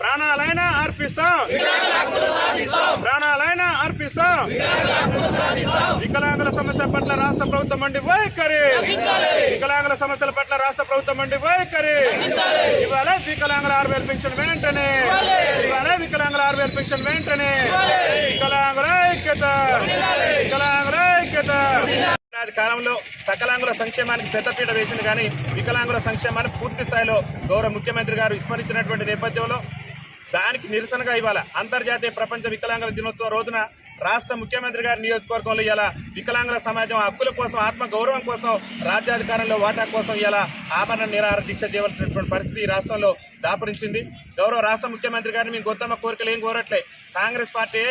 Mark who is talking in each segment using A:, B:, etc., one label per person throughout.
A: ప్రాణాలైనా అర్పిస్తాం. ప్రాణాలైనా అర్పిస్తాం. వికలాంగుల సమస్య పట్ల రాష్ట్ర ప్రభుత్వం మండి వైఖరి. వికలాంగుల సమస్యల పట్ల రాష్ట్ర ప్రభుత్వం మండి వైఖరి. ఇవాళ వికలాంగుల ఆరు వేల పెన్షన్ వెంటనే. ఇవాళ వికలాంగుల ఆరు వేల పెన్షన్ వెంటనే. వికలాంగుల ఐక్యత. కాలంలో సకలాంగుల సంక్షేమానికి పెద్దపీట వేసింది కానీ వికలాంగుల సంక్షేమాన్ని పూర్తి స్థాయిలో గౌరవ ముఖ్యమంత్రి గారు విస్మరించినటువంటి నేపథ్యంలో దానికి నిరసనగా ఇవాళ అంతర్జాతీయ ప్రపంచ వికలాంగుల దినోత్సవం రోజున రాష్ట్ర ముఖ్యమంత్రి గారి నియోజకవర్గంలో ఇలా వికలాంగుల సమాజం హక్కుల కోసం ఆత్మ గౌరవం కోసం రాజ్యాధికారంలో వాటా కోసం ఇలా ఆభరణ నిరాహార దీక్ష చేయవలసినటువంటి పరిస్థితి ఈ రాష్ట్రంలో దాపురించింది. గౌరవ రాష్ట్ర ముఖ్యమంత్రి గారిని మేము గొత్తమ్మ కోరికలు ఏం కోరట్లే. కాంగ్రెస్ పార్టీ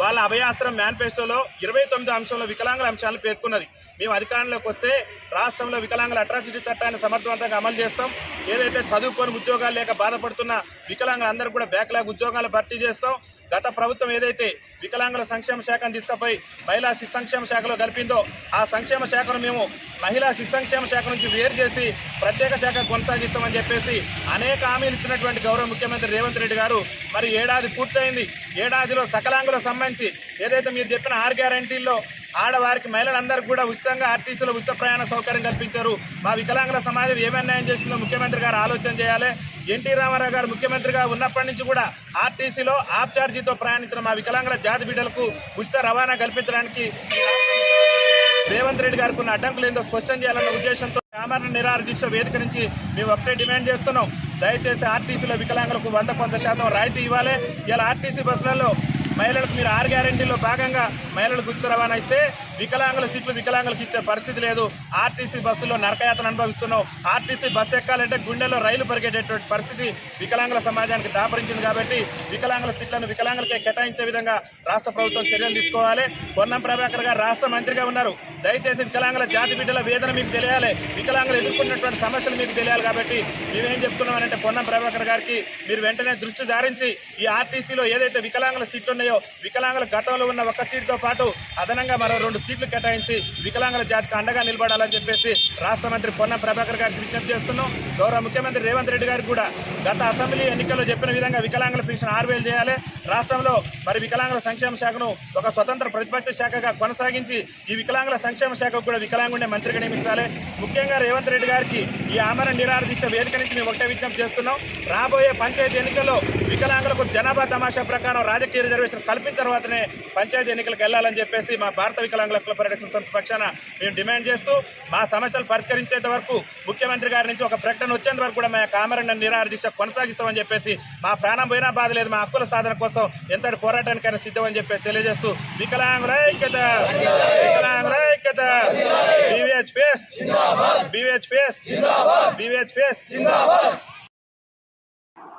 A: వాళ్ళ అభయాస్త్రం మేనిఫెస్టోలో ఇరవై తొమ్మిది అంశంలో వికలాంగుల అంశాలను పేర్కొన్నది. మేము అధికారంలోకి వస్తే రాష్ట్రంలో వికలాంగుల అట్రాసిటీ చట్టాన్ని సమర్థవంతంగా అమలు చేస్తాం. ఏదైతే చదువుకొని ఉద్యోగాలు లేక బాధపడుతున్న వికలాంగులందరూ కూడా బ్యాక్లాగ్ ఉద్యోగాలు భర్తీ చేస్తాం. గత ప్రభుత్వం ఏదైతే వికలాంగుల సంక్షేమ శాఖను తీసుకుపోయి మహిళా శిశు సంక్షేమ శాఖలో కలిపిందో ఆ సంక్షేమ శాఖను మేము మహిళా శిశు సంక్షేమ శాఖ నుంచి వేరు చేసి ప్రత్యేక శాఖ కొనసాగిస్తామని చెప్పేసి అనేక హామీలు ఇచ్చినటువంటి గౌరవ ముఖ్యమంత్రి రేవంత్ రెడ్డి గారు. మరి ఏడాది పూర్తయింది. ఏడాదిలో సకలాంగుల సంబంధించి ఏదైతే మీరు చెప్పిన ఆరు గ్యారంటీల్లో ఆడవారికి మహిళలందరికీ కూడా ఉచితంగా ఆర్టీసీలో ఉచిత ప్రయాణ సౌకర్యం కల్పించారు. మా వికలాంగుల సమాజం ఏమి అన్యాయం చేసిందో ముఖ్యమంత్రి గారు ఆలోచన చేయాలి. ఎన్టీ రామారావు గారు ముఖ్యమంత్రిగా ఉన్నప్పటి నుంచి కూడా ఆర్టీసీలో ఆప్ ఛార్జీతో ప్రయాణించిన మా వికలాంగుల జాతి బిడ్డలకు ఉచిత రవాణా కల్పించడానికి రేవంత్ రెడ్డి గారికి ఉన్న అడ్డంకులు ఏందో స్పష్టం చేయాలన్న ఉద్దేశంతో ఆమరణ నిరాహార దీక్ష వేదిక నుంచి మేము ఒకటే డిమాండ్ చేస్తున్నాం. దయచేసి ఆర్టీసీలో వికలాంగులకు వంద కొంత శాతం రాయితీ ఇవ్వాలి. ఇలా ఆర్టీసీ బస్సులలో మహిళలకు మీరు ఆరు గ్యారెంటీలో భాగంగా మహిళలకు ఉచిత రవాణా ఇస్తే వికలాంగుల సీట్లు వికలాంగులకు ఇచ్చే పరిస్థితి లేదు. ఆర్టీసీ బస్సులో నరకయాతన అనుభవిస్తున్నాం. ఆర్టీసీ బస్సు ఎక్కాలంటే గుండెలో రైలు పరిగెట్టేటువంటి పరిస్థితి వికలాంగుల సమాజానికి దాపరించింది కాబట్టి వికలాంగుల సీట్లను వికలాంగులకే కేటాయించే విధంగా రాష్ట్ర ప్రభుత్వం చర్యలు తీసుకోవాలి. పొన్నం ప్రభాకర్ గారు రాష్ట్ర మంత్రిగా ఉన్నారు. దయచేసి వికలాంగుల జాతి బిడ్డల వేదన మీకు తెలియాలి. వికలాంగులు ఎదుర్కొన్నటువంటి సమస్యలు మీకు తెలియాలి కాబట్టి మేమేం చెప్తున్నామంటే పొన్నం ప్రభాకర్ గారికి మీరు వెంటనే దృష్టి సారించి ఈ ఆర్టీసీలో ఏదైతే వికలాంగుల సీట్లు ఉన్నాయో వికలాంగుల గతంలో ఉన్న ఒక్క సీటుతో పాటు అదనంగా మరో రెండు సీట్లు కేటాయించి వికలాంగుల జాతికి అండగా నిలబడాలని చెప్పేసి రాష్ట్ర మంత్రి పొన్న ప్రభాకర్ గారికి విజ్ఞప్తి చేస్తున్నాం. గౌరవ ముఖ్యమంత్రి రేవంత్ రెడ్డి గారికి కూడా గత అసెంబ్లీ ఎన్నికల్లో చెప్పిన విధంగా వికలాంగుల పెన్షన్ ఆరు చేయాలి. రాష్ట్రంలో మరి వికలాంగుల సంక్షేమ శాఖను ఒక స్వతంత్ర ప్రతిపక్ష శాఖగా కొనసాగించి ఈ వికలాంగుల సంక్షేమ శాఖకు కూడా వికలాంగుండే మంత్రిగా నియమించాలి. ముఖ్యంగా రేవంత్ రెడ్డి గారికి ఈ ఆమరణ నిరాహార దీక్ష వేదిక నుంచి మేము ఒకటే విజ్ఞప్తి చేస్తున్నాం. రాబోయే పంచాయతీ ఎన్నికల్లో వికలాంగులకు జనాభా తమాషా ప్రకారం రాజకీయ రిజర్వేషన్ కల్పించిన తర్వాతనే పంచాయతీ ఎన్నికలకు వెళ్ళాలని చెప్పేసి మా భారత వికలాంగుల హక్కుల పరిరక్షణ సంస్థ పక్షాన మేము డిమాండ్ చేస్తూ మా సమస్యలు పరిష్కరించేంత వరకు ముఖ్యమంత్రి గారి నుంచి ఒక ప్రకటన వచ్చేంత వరకు కూడా మా యొక్క ఆమరణ నిరాహార దీక్ష కొనసాగిస్తామని చెప్పేసి మా ప్రాణం పోయినా బాధ లేదు మా హక్కుల సాధన కోసం ఎంతటి పోరాటానికైనా సిద్ధమని చెప్పి తెలియజేస్తూ వికలాంగుల ఐక్యత వికలాంగుల ఐక్యత. BVH face BVH face BVH face